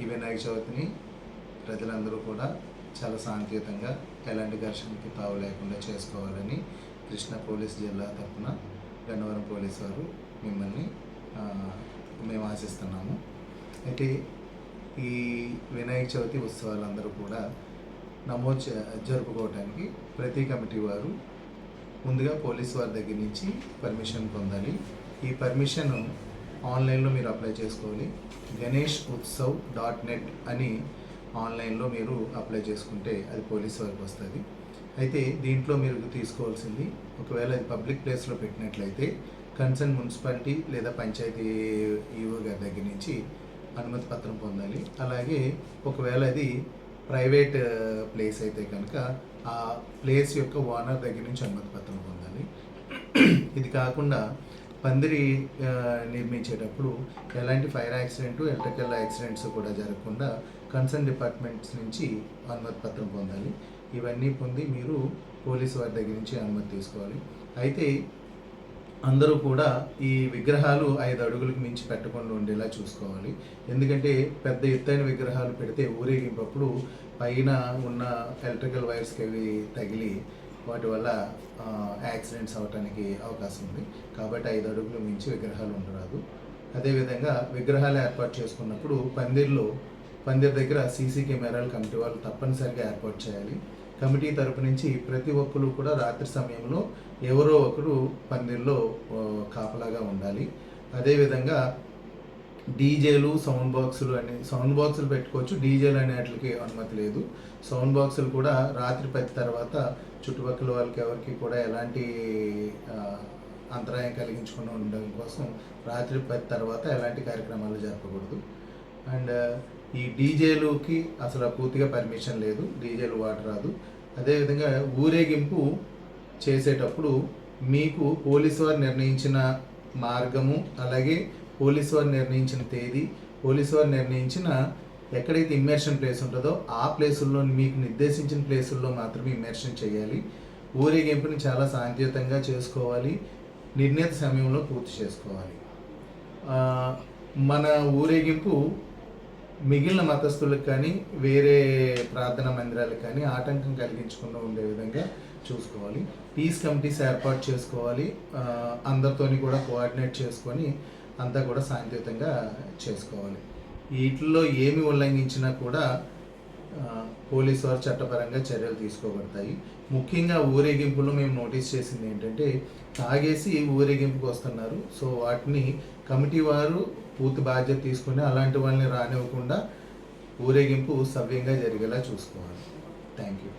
ఈ వినాయక చవితిని ప్రజలందరూ కూడా చాలా శాంతియుతంగా ఎలాంటి ఘర్షణకి తావు లేకుండా చేసుకోవాలని కృష్ణా పోలీస్ జిల్లా తరఫున గన్నవరం పోలీస్ వారు మిమ్మల్ని మేము ఆశిస్తున్నాము. అయితే ఈ వినాయక చవితి ఉత్సవాలందరూ కూడా నమోదు జరుపుకోవడానికి ప్రతి కమిటీ వారు ముందుగా పోలీస్ వారి దగ్గర నుంచి పర్మిషన్ పొందాలి. ఈ పర్మిషన్ ఆన్లైన్లో మీరు అప్లై చేసుకోవాలి. గణేష్ ఉత్సవ్ డాట్ నెట్ అని ఆన్లైన్లో మీరు అప్లై చేసుకుంటే అది పోలీస్ వారికి వస్తుంది. అయితే దీంట్లో మీరు తీసుకోవాల్సింది ఒకవేళ అది పబ్లిక్ ప్లేస్లో పెట్టినట్లయితే కన్సర్న్ మున్సిపాలిటీ లేదా పంచాయతీ ఈఓ గారి దగ్గర నుంచి అనుమతి పత్రం పొందాలి. అలాగే ఒకవేళ అది ప్రైవేట్ ప్లేస్ అయితే కనుక ఆ ప్లేస్ యొక్క ఓనర్ దగ్గర నుంచి అనుమతి పత్రం పొందాలి. ఇది కాకుండా పందిరి నిర్మించేటప్పుడు ఎలాంటి ఫైర్ యాక్సిడెంట్ ఎలక్ట్రికల్ యాక్సిడెంట్స్ కూడా జరగకుండా కన్సర్న్ డిపార్ట్మెంట్స్ నుంచి అనుమతి పత్రం పొందాలి. ఇవన్నీ పొంది మీరు పోలీసు వారి దగ్గర నుంచి అనుమతి తీసుకోవాలి. అయితే అందరూ కూడా ఈ విగ్రహాలు ఐదు అడుగులకు మించి పెట్టకుండా ఉండేలా చూసుకోవాలి. ఎందుకంటే పెద్ద ఎత్తైన విగ్రహాలు పెడితే ఊరేగింపప్పుడు పైన ఉన్న ఎలక్ట్రికల్ వైర్స్కి అవి తగిలి వాటి వల్ల యాక్సిడెంట్స్ అవటానికి అవకాశం ఉంది. కాబట్టి ఐదు అడుగులు మించి విగ్రహాలు ఉండరాదు. అదేవిధంగా విగ్రహాలు ఏర్పాటు చేసుకున్నప్పుడు పందిర్లో పందిర్ దగ్గర సీసీ కెమెరాలు కమిటీ వాళ్ళు తప్పనిసరిగా ఏర్పాటు చేయాలి. కమిటీ తరపు నుంచి ప్రతి ఒక్కరు కూడా రాత్రి సమయంలో ఎవరో ఒకరు పందిర్లో కాపలాగా ఉండాలి. అదేవిధంగా డీజేలు సౌండ్ బాక్సులు అని సౌండ్ బాక్సులు పెట్టుకోవచ్చు. డీజేలు అనే వాటికి అనుమతి లేదు. సౌండ్ బాక్సులు కూడా రాత్రి పది తర్వాత చుట్టుపక్కల వాళ్ళకి ఎవరికి కూడా ఎలాంటి అంతరాయం కలిగించకుండా ఉండడం కోసం రాత్రి పది తర్వాత ఎలాంటి కార్యక్రమాలు జరపకూడదు. అండ్ ఈ డీజేలుకి అసలు పూర్తిగా పర్మిషన్ లేదు. డీజేలు వాడరాదు రాదు. అదేవిధంగా ఊరేగింపు చేసేటప్పుడు మీకు పోలీసు వారు నిర్ణయించిన మార్గము అలాగే పోలీసు వారు నిర్ణయించిన తేదీ పోలీసు వారు నిర్ణయించిన ఎక్కడైతే ఇమ్మర్షన్ ప్లేస్ ఉంటుందో ఆ ప్లేసుల్లో మీకు నిర్దేశించిన ప్లేసుల్లో మాత్రమే ఇమ్మర్షన్ చేయాలి. ఊరేగింపుని చాలా శాంతియుతంగా చేసుకోవాలి. నిర్ణీత సమయంలో పూర్తి చేసుకోవాలి. మన ఊరేగింపు మిగిలిన మతస్థులకు కానీ వేరే ప్రార్థనా మందిరాలకు కానీ ఆటంకం కలిగించకుండా ఉండే విధంగా చూసుకోవాలి. పీస్ కమిటీస్ ఏర్పాటు చేసుకోవాలి. అందరితోని కూడా కోఆర్డినేట్ చేసుకొని అంతా కూడా శాంతియుతంగా చేసుకోవాలి. వీటిల్లో ఏమి ఉల్లంఘించినా కూడా పోలీసు వారు చట్టపరంగా చర్యలు తీసుకోబడతాయి. ముఖ్యంగా ఊరేగింపులో మేము నోటీస్ చేసింది ఏంటంటే తాగేసి ఊరేగింపుకి వస్తున్నారు. సో వాటిని కమిటీ వారు పూర్తి బాధ్యత తీసుకుని అలాంటి వాళ్ళని రానివ్వకుండా ఊరేగింపు సవ్యంగా జరిగేలా చూసుకోవాలి. Thank you.